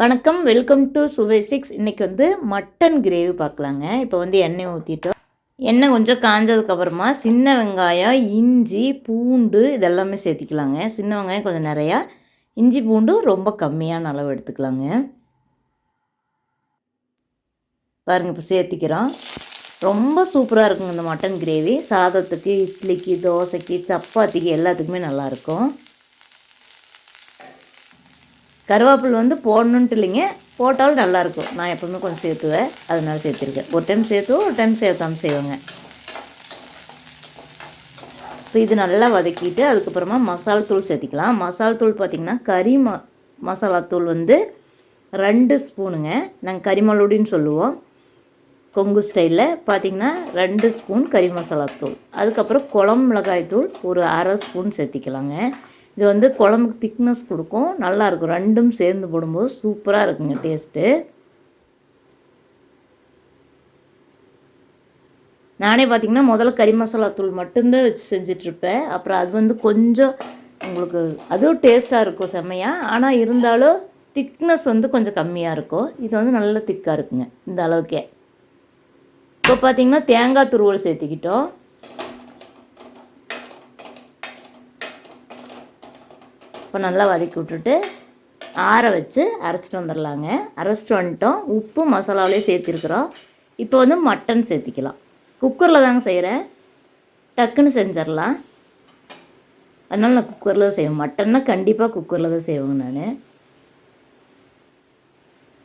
வணக்கம் welcome to சுவை six இன்றைக்கி வந்து மட்டன் கிரேவி பார்க்கலாங்க. இப்போ வந்து எண்ணெய் ஊற்றிட்டோம் எண்ணெய் கொஞ்சம் காஞ்சதுக்கப்புறமா சின்ன வெங்காயம் இஞ்சி பூண்டு இதெல்லாமே சேர்த்திக்கலாங்க. சின்ன வெங்காயம் கொஞ்சம் நிறையா இஞ்சி பூண்டு ரொம்ப கம்மியான அளவு எடுத்துக்கலாங்க. பாருங்கள் இப்போ சேர்த்திக்கிறோம். ரொம்ப சூப்பராக இருக்குங்க இந்த மட்டன் கிரேவி சாதத்துக்கு இட்லிக்கு தோசைக்கு சப்பாத்திக்கு எல்லாத்துக்குமே நல்லாயிருக்கும் கருவேப்பில் வந்து போடணுன்ட்டு இல்லைங்க. போட்டாலும் நல்லாயிருக்கும். நான் எப்போவுமே கொஞ்சம் சேர்த்துவேன். அதனால சேர்த்துருக்கேன். ஒரு டைம் சேர்த்துவோம் ஒரு டைம் சேர்த்தாமல் செய்வேங்க. இப்போ இது நல்லா வதக்கிட்டு அதுக்கப்புறமா மசாலா தூள் சேர்த்திக்கலாம். மசாலா தூள் பார்த்திங்கன்னா கறி ம மசாலா தூள் வந்து ரெண்டு ஸ்பூனுங்க. நாங்கள் கறிமலோடின்னு சொல்லுவோம். கொங்கு ஸ்டைலில் பார்த்திங்கன்னா ரெண்டு ஸ்பூன் கறி மசாலா தூள். அதுக்கப்புறம் குளம் மிளகாய் தூள் ஒரு அரை ஸ்பூன் சேர்த்திக்கலாங்க. இது வந்து குழம்புக்கு திக்னஸ் கொடுக்கும். நல்லாயிருக்கும் ரெண்டும் சேர்ந்து போடும்போது சூப்பராக இருக்குங்க டேஸ்ட்டு நானே பார்த்திங்கன்னா முதல்ல கறி மசாலா தூள் மட்டும்தான் வச்சு செஞ்சிட்ருப்பேன் அப்புறம் அது வந்து கொஞ்சம் உங்களுக்கு அதுவும் டேஸ்ட்டாக இருக்கும் செம்மையாக ஆனால் இருந்தாலும் திக்னஸ் வந்து கொஞ்சம் கம்மியாக இருக்கும். இது வந்து நல்ல திக்காக இருக்குங்க. இந்த அளவுக்கே. இப்போ பார்த்திங்கன்னா தேங்காய் துருவல் சேர்த்திக்கிட்டோம். இப்போ நல்லா வதக்கி விட்டுட்டு ஆற வச்சு அரைச்சிட்டு வந்துடலாங்க அரைச்சிட்டு வந்துட்டோம். உப்பு மசாலாவிலே சேர்த்திருக்கிறோம். இப்போ வந்து மட்டன் சேர்த்திக்கலாம். குக்கரில் தாங்க செய்கிறேன் டக்குன்னு செஞ்சிடலாம் அதனால் நான் குக்கரில் தான் செய்வேன். மட்டன்னா கண்டிப்பாக குக்கரில் தான் செய்வேங்க நான்.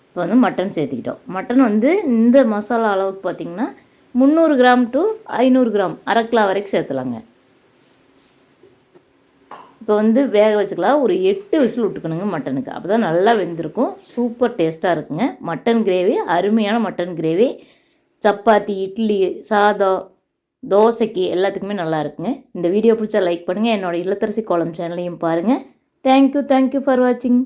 இப்போ வந்து மட்டன் சேர்த்திக்கிட்டோம். மட்டன் வந்து இந்த மசாலா அளவுக்கு பார்த்திங்கன்னா முந்நூறு கிராம் டு ஐநூறு கிராம் அரை கிலோ வரைக்கும் சேர்த்துலாங்க. இப்போ வந்து வேக வச்சுக்கலாம். ஒரு எட்டு விசில் விட்டுக்கணுங்க மட்டனுக்கு. அப்போ தான் நல்லா வெந்திருக்கும். சூப்பர் டேஸ்ட்டாக இருக்குங்க. மட்டன் கிரேவி அருமையான மட்டன் கிரேவி சப்பாத்தி இட்லி சாதம் தோசைக்கு எல்லாத்துக்குமே நல்லா இருக்குங்க. இந்த வீடியோ பிடிச்சா லைக் பண்ணுங்கள் என்னோடய இல்லத்தரசி கோலம் சேனலையும் பாருங்கள் தேங்க்யூ தேங்க்யூ ஃபார் வாட்சிங்